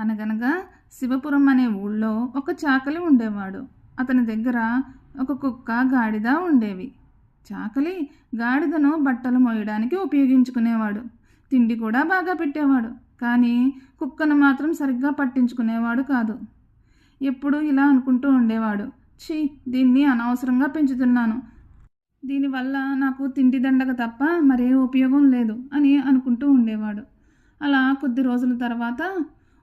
అనగనగా శివపురం అనే ఊళ్ళో ఒక చాకలి ఉండేవాడు. అతని దగ్గర ఒక కుక్క గాడిద ఉండేవి. చాకలి గాడిదను బట్టలు మోయడానికి ఉపయోగించుకునేవాడు. తిండి కూడా బాగా పెట్టేవాడు. కానీ కుక్కను మాత్రం సరిగ్గా పట్టించుకునేవాడు కాదు. ఎప్పుడూ ఇలా అనుకుంటూ ఉండేవాడు. ఛీ దీన్ని అనవసరంగా పెంచుతున్నాను. దీనివల్ల నాకు తిండి దండగ తప్ప మరే ఉపయోగం లేదు అని అనుకుంటూ ఉండేవాడు. అలా కొద్ది రోజుల తర్వాత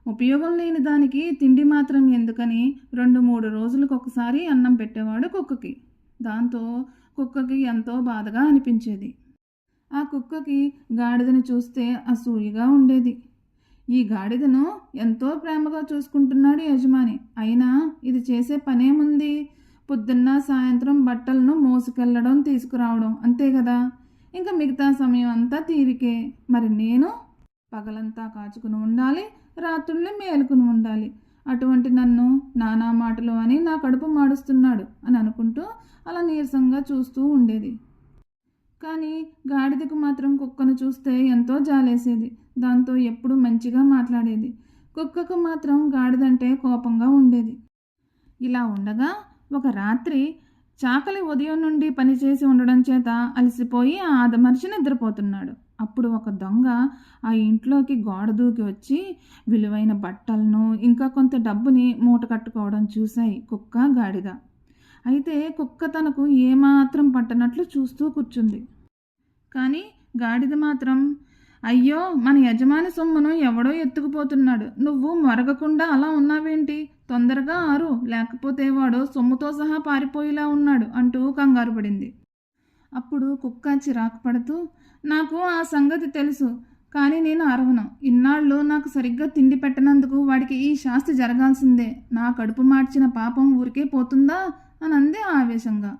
ఉపయోగం లేని దానికి తిండి మాత్రం ఎందుకని రెండు మూడు రోజులకు ఒకసారి అన్నం పెట్టేవాడు కుక్కకి. దాంతో కుక్కకి ఎంతో బాధగా అనిపించేది. ఆ కుక్కకి గాడిదని చూస్తే అసూయగా ఉండేది. ఈ గాడిదను ఎంతో ప్రేమగా చూసుకుంటున్నాడు యజమాని. అయినా ఇది చేసే పనేముంది? పొద్దున్న సాయంత్రం బట్టలను మోసుకెళ్ళడం తీసుకురావడం అంతే కదా? ఇంకా మిగతా సమయం అంతా తీరికే. మరి నేను పగలంతా కాచుకుని ఉండాలి రాత్రుళ్ళు మేలుకుని ఉండాలి. అటువంటి నన్ను నానా మాటలు అని నా కడుపు మాడుస్తున్నాడు అని అనుకుంటూ అలా నీరసంగా చూస్తూ ఉండేది. కానీ గాడిదకు మాత్రం కుక్కను చూస్తే ఎంతో జాలేసేది. దాంతో ఎప్పుడు మంచిగా మాట్లాడేది. కుక్కకు మాత్రం గాడిదంటే కోపంగా ఉండేది. ఇలా ఉండగా ఒక రాత్రి చాకలి ఉదయం నుండి పనిచేసి ఉండడం చేత అలసిపోయి ఆ ఆదమర్చి నిద్రపోతున్నాడు. అప్పుడు ఒక దొంగ ఆ ఇంట్లోకి గోడ దూకి వచ్చి విలువైన బట్టలను ఇంకా కొంత డబ్బుని మూట కట్టుకోవడం చూశాయి కుక్క గాడిద. అయితే కుక్క తనకు ఏమాత్రం పట్టనట్లు చూస్తూ కూర్చుంది. కానీ గాడిద మాత్రం అయ్యో మన యజమాని సొమ్మును ఎవడో ఎత్తుకుపోతున్నాడు. నువ్వు మరగకుండా అలా ఉన్నావేంటి? తొందరగా ఆరు. లేకపోతే వాడు సొమ్ముతో సహా పారిపోయేలా ఉన్నాడు అంటూ కంగారు పడింది. అప్పుడు కుక్క చిరాకు పడుతూ నాకు ఆ సంగతి తెలుసు కానీ నేను అరవను. ఇన్నాళ్ళు నాకు సరిగ్గా తిండి పెట్టనందుకు వాడికి ఈ శాస్తి జరగాల్సిందే. నా కడుపు మార్చిన పాపం ఊరికే పోతుందా? అని అందే ఆవేశంగా.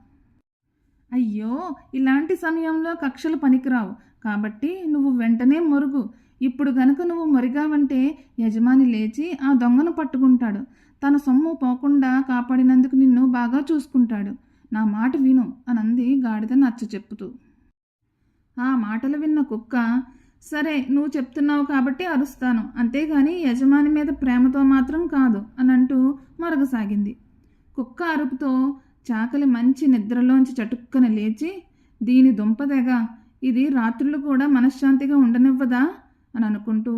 అయ్యో ఇలాంటి సమయంలో కక్షలు పనికిరావు. కాబట్టి నువ్వు వెంటనే మొరుగు. ఇప్పుడు గనుక నువ్వు మొరిగావంటే యజమాని లేచి ఆ దొంగను పట్టుకుంటాడు. తన సొమ్ము పోకుండా కాపాడినందుకు నిన్ను బాగా చూసుకుంటాడు. నా మాట విను అనంది గాడిద నచ్చ చెప్పుతూ. ఆ మాటలు విన్న కుక్క సరే నువ్వు చెప్తున్నావు కాబట్టి అరుస్తాను అంతేగాని యజమాని మీద ప్రేమతో మాత్రం కాదు అని అంటూ మరగసాగింది. కుక్క అరుపుతో చాకలి మంచి నిద్రలోంచి చటుక్కన లేచి దీని దుంపదెగా ఇది రాత్రులు కూడా మనశ్శాంతిగా ఉండనివ్వదా? అని అనుకుంటూ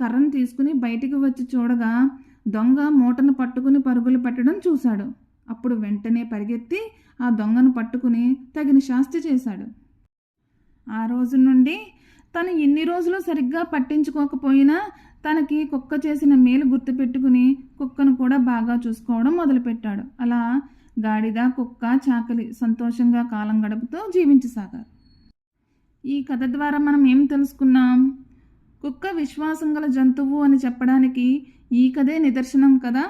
కర్రను తీసుకుని బయటికి వచ్చి చూడగా దొంగ మూటను పట్టుకుని పరుగులు పెట్టడం చూశాడు. అప్పుడు వెంటనే పరిగెత్తి ఆ దొంగను పట్టుకుని తగిన శాస్తి చేశాడు. ఆ రోజు నుండి తను ఎన్ని రోజులు సరిగ్గా పట్టించుకోకపోయినా తనకి కుక్క చేసిన మేలు గుర్తుపెట్టుకుని కుక్కను కూడా బాగా చూసుకోవడం మొదలుపెట్టాడు. అలా గాడిద కుక్క చాకలి సంతోషంగా కాలం గడుపుతూ జీవించసాగారు ఈ కథ ద్వారా మనం ఏం తెలుసుకున్నాం? కుక్క విశ్వాసం గల జంతువు అని చెప్పడానికి ఈ కథే నిదర్శనం కదా?